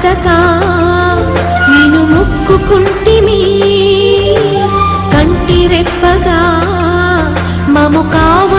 కాల్చగా నేను మొక్కుకుంటిమి. కంటి రెప్పగా మము కావ